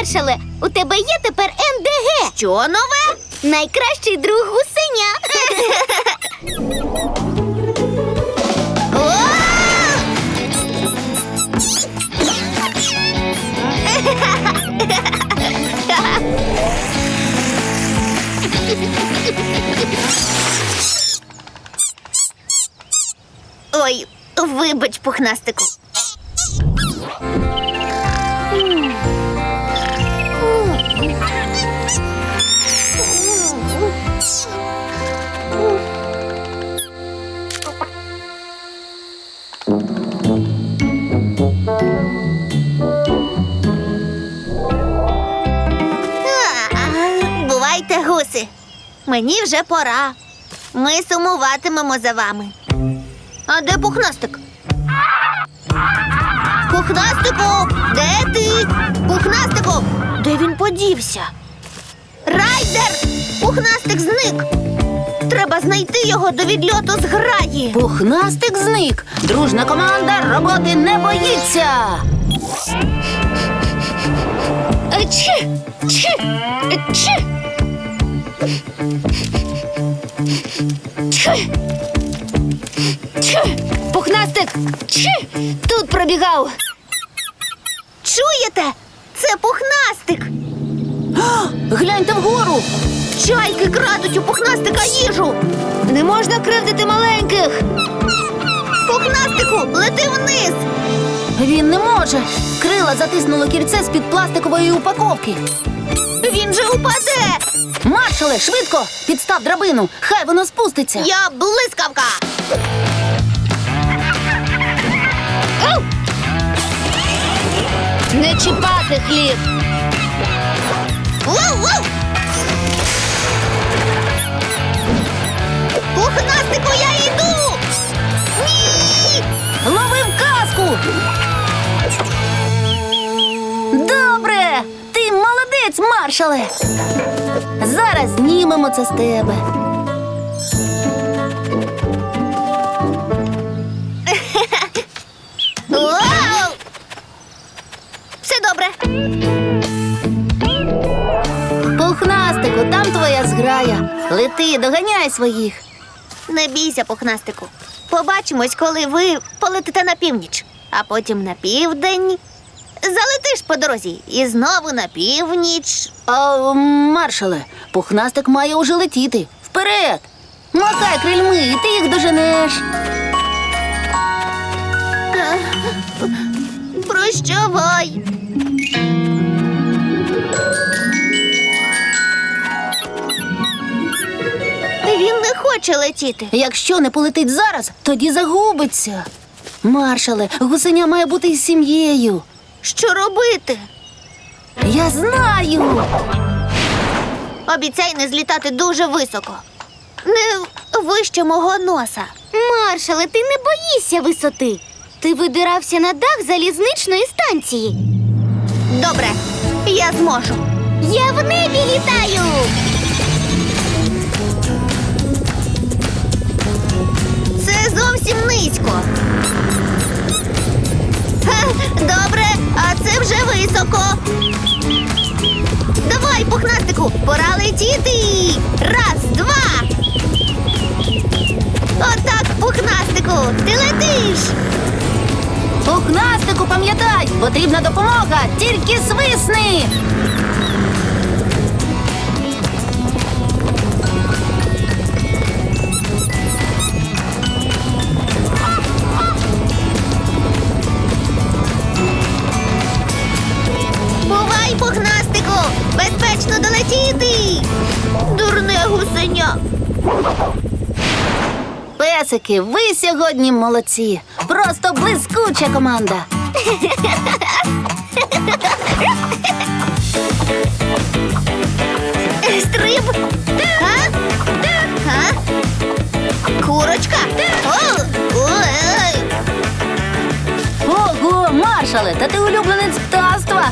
Маршале, у тебе є тепер НДГ. Що нове? Найкращий друг гусеня. Ой, вибач, пухнастику. Мені вже пора. Ми сумуватимемо за вами. А де пухнастик? Пухнастику, де ти? Пухнастику, де він подівся? Райдер! Пухнастик зник. Треба знайти його до відльоту з граї. Пухнастик зник. Дружна команда роботи не боїться. Чи, чи, чи. Пухнастик. Тут пробігав. Чуєте? Це пухнастик. Гляньте вгору. Чайки крадуть у пухнастика їжу. Не можна кривдити маленьких. Пухнастику, лети вниз. Він не може. Крила затиснуло кільце з-під пластикової упаковки. Він же упаде. Маршале, швидко! Підстав драбину. Хай воно спуститься. Я блискавка. Не чіпати хліб. Воу-воу! Маршале. Зараз знімемо це з тебе. Все добре. Пухнастику, там твоя зграя. Лети, доганяй своїх. Не бійся, пухнастику. Побачимось, коли ви полетите на північ, а потім на південь. Залетиш по дорозі і знову на північ. А, маршале, пухнастик має уже летіти. Вперед! Махай крильми, і ти їх доженеш. Прощавай. Він не хоче летіти. Якщо не полетить зараз, тоді загубиться. Маршале, гусеня має бути із сім'єю. Що робити? Я знаю. Обіцяй не злітати дуже високо. Не вище мого носа. Маршале, ти не боїшся висоти. Ти видирався на дах залізничної станції. Добре, я зможу. Я в небі літаю. Летіти. Раз, два. Отак, пухнастику, ти летиш. Пухнастику, пам'ятай, потрібна допомога, тільки свисни. Песики, ви сьогодні молодці. Просто блискуча команда. Стриб! Курочка! О! Ой! Ого, маршале, та ти улюбленець птаства.